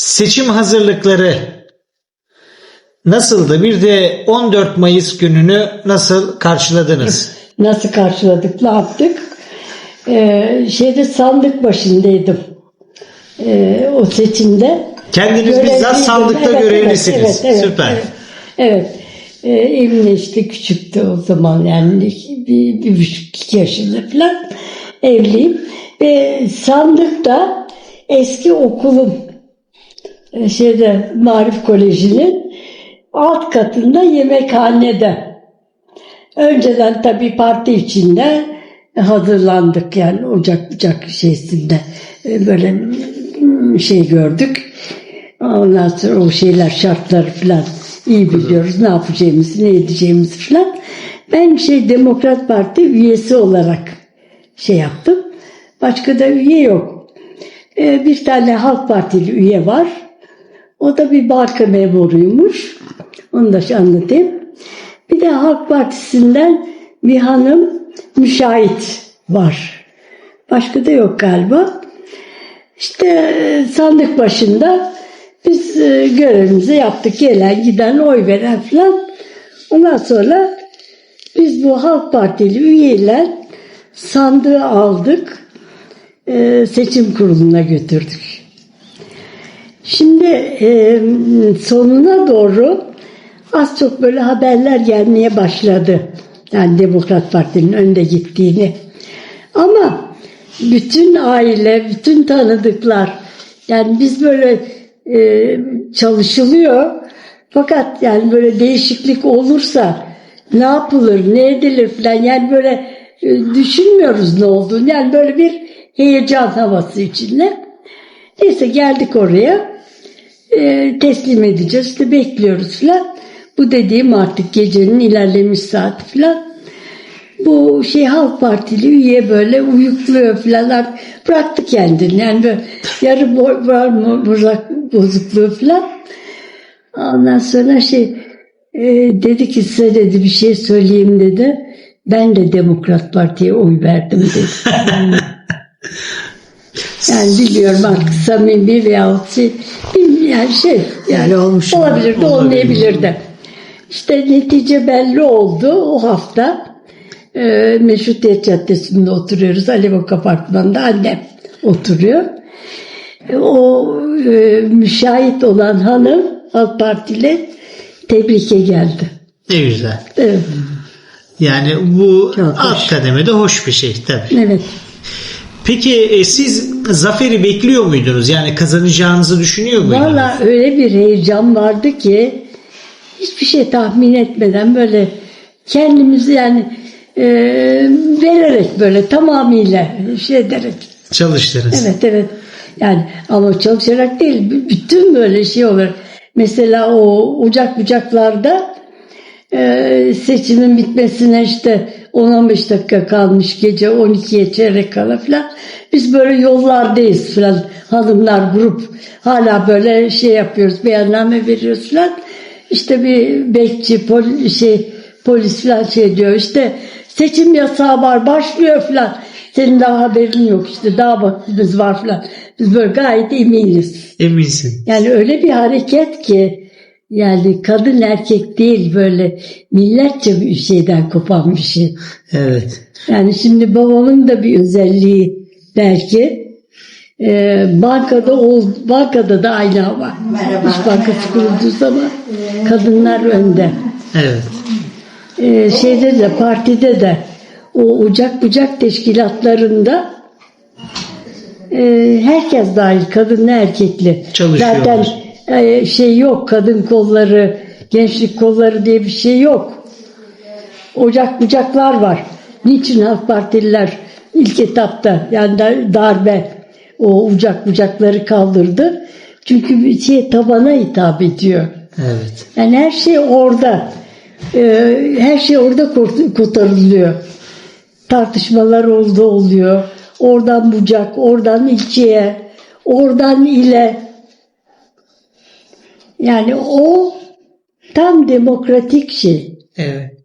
Seçim hazırlıkları nasıldı? Bir de 14 Mayıs gününü nasıl karşıladınız? Nasıl karşıladık, ne yaptık? Ee, şeyde sandık başındaydım. Ee, o seçimde. Kendiniz bizzat sandıkta Evet, görevlisiniz. evet, evet, Süper. Evet. evet. Ee, evim işte küçüktü o zaman yani bir, bir buçuk iki yaşında falan evliyim. Ve sandıkta eski okulun e, şeyde Marif Koleji'nin alt katında yemekhanede. Önceden tabii parti içinde hazırlandık yani ocak bucak şeysinde e, böyle şey gördük. Ondan sonra o şeyler şartları falan iyi biliyoruz. Ne yapacağımızı, ne edeceğimizi falan. Ben şey Demokrat Parti üyesi olarak şey yaptım. Başka da üye yok. E, bir tane Halk Partili üye var. O da bir banka memuruymuş. Onu da anlatayım. Bir de Halk Partisi'nden bir hanım müşahit var. Başka da yok galiba. İşte e, sandık başında biz e, görevimizi yaptık. Gelen giden oy veren falan. Ondan sonra biz bu Halk Partili üyeler sandığı aldık. e, seçim kuruluna götürdük. Şimdi e, sonuna doğru az çok böyle haberler gelmeye başladı. Yani Demokrat Parti'nin önde gittiğini. Ama bütün aile, bütün tanıdıklar yani biz böyle e, çalışılıyor. Fakat yani böyle değişiklik olursa ne yapılır, ne edilir falan yani böyle e, düşünmüyoruz ne olduğunu. Yani böyle bir heyecan havası içinde. Neyse geldik oraya. E, teslim edeceğiz. İşte bekliyoruz falan. Bu dediğim artık gecenin ilerlemiş saati falan. Bu şey Halk Partili üye böyle uyukluyor falan. Bıraktı kendini. Yani böyle yarı var bozak, bozukluğu falan. Ondan sonra şey e, dedi ki size dedi bir şey söyleyeyim dedi. Ben de Demokrat Parti'ye oy verdim dedi. Yani biliyorum artık samimi veyahut şey, yani şey yani olmuş olabilir de olmayabilir de. İşte netice belli oldu o hafta. E, Meşrutiyet Caddesi'nde oturuyoruz. Alevok Apartmanı'nda annem oturuyor. E, o e, müşahit olan hanım AK Partili tebrike geldi. Ne güzel. Evet. Yani bu Çok alt hoş. kademede hoş bir şey tabii. evet. Peki e, siz zaferi bekliyor muydunuz? Yani kazanacağınızı düşünüyor muydunuz? Valla öyle bir heyecan vardı ki hiçbir şey tahmin etmeden böyle kendimizi yani e, vererek böyle tamamıyla şey ederek. Çalıştınız. Evet evet. Yani ama çalışarak değil. Bütün böyle şey olur. Mesela o ocak bucaklarda e, seçimin bitmesine işte 10-15 dakika kalmış gece 12'ye çeyrek kala falan. Biz böyle yollardayız falan. Hanımlar grup hala böyle şey yapıyoruz. Beyanname veriyoruz falan. İşte bir bekçi pol, şey, polis falan şey diyor işte seçim yasağı var başlıyor falan. Senin daha haberin yok işte daha vaktimiz var falan. Biz böyle gayet eminiz. Eminsin. Yani öyle bir hareket ki yani kadın erkek değil böyle milletçe bir şeyden kopan bir şey. Evet. Yani şimdi babamın da bir özelliği belki e, bankada ol, bankada da aynı ama İş Bankası kurulduğu zaman kadınlar önde. Evet. E, şeyde de partide de o ocak bucak teşkilatlarında e, herkes dahil kadınlı erkekli. Çalışıyorlar. Zaten e, şey yok kadın kolları, gençlik kolları diye bir şey yok. Ocak bucaklar var. Niçin Halk Partililer ilk etapta yani dar- darbe o ocak bucakları kaldırdı? Çünkü bir şey tabana hitap ediyor. Evet. Yani her şey orada. Ee, her şey orada kurt- kurtarılıyor. Tartışmalar oldu oluyor. Oradan bucak, oradan ilçeye, oradan ile. Yani o tam demokratik şey. Evet.